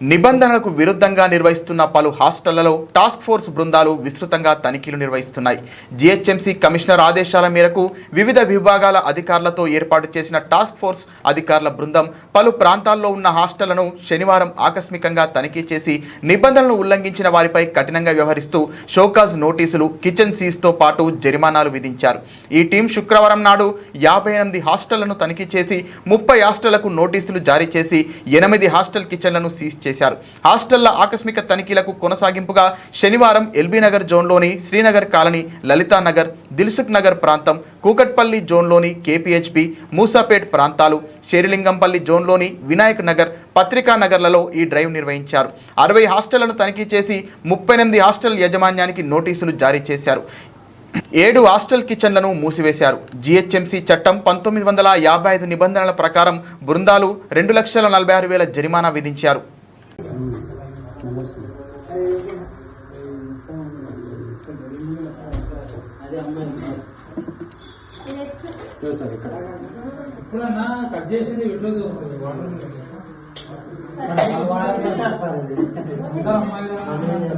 నిబంధనలకు విరుద్ధంగా నిర్వహిస్తున్న పలు హాస్టళ్ళలో టాస్క్ ఫోర్స్ బృందాలు విస్తృతంగా తనిఖీలు నిర్వహిస్తున్నాయి. జీహెచ్ఎంసీ కమిషనర్ ఆదేశాల మేరకు వివిధ విభాగాల అధికారులతో ఏర్పాటు చేసిన టాస్క్ ఫోర్స్ అధికారుల బృందం పలు ప్రాంతాల్లో ఉన్న హాస్టళ్ళను శనివారం ఆకస్మికంగా తనిఖీ చేసి నిబంధనలను ఉల్లంఘించిన వారిపై కఠినంగా వ్యవహరిస్తూ షోకాజ్ నోటీసులు కిచెన్ సీజ్తో పాటు జరిమానాలు విధించారు. ఈ టీం శుక్రవారం నాడు యాభై ఎనిమిది హాస్టళ్ళను తనిఖీ చేసి ముప్పై హాస్టళ్ళకు నోటీసులు జారీ చేసి ఎనిమిది హాస్టల్ కిచెన్లను సీజ్ చేశారు. హాస్టళ్ళ ఆకస్మిక తనిఖీలకు కొనసాగింపుగా శనివారం ఎల్బీనగర్ జోన్లోని శ్రీనగర్ కాలనీ లలితా నగర్ దిల్సుఖ్ నగర్ ప్రాంతం కూకట్పల్లి జోన్లోని కేపీహెచ్పి మూసాపేట్ ప్రాంతాలు శేరిలింగంపల్లి జోన్లోని వినాయక్ నగర్ పత్రికా నగర్లలో ఈ డ్రైవ్ నిర్వహించారు. అరవై హాస్టళ్ళను తనిఖీ చేసి ముప్పై ఎనిమిది హాస్టల్ యాజమాన్యానికి నోటీసులు జారీ చేశారు. ఏడు హాస్టల్ కిచెన్లను మూసివేశారు. జీహెచ్ఎంసీ చట్టం పంతొమ్మిది వందల యాభై ఐదు నిబంధనల ప్రకారం బృందాలు రెండు లక్షల నలభై ఆరు వేల జరిమానా విధించారు. ఎప్పుడన్నా కట్ చేసేది ఇట్లేదు వాటర్ ఇంకా అమ్మాయి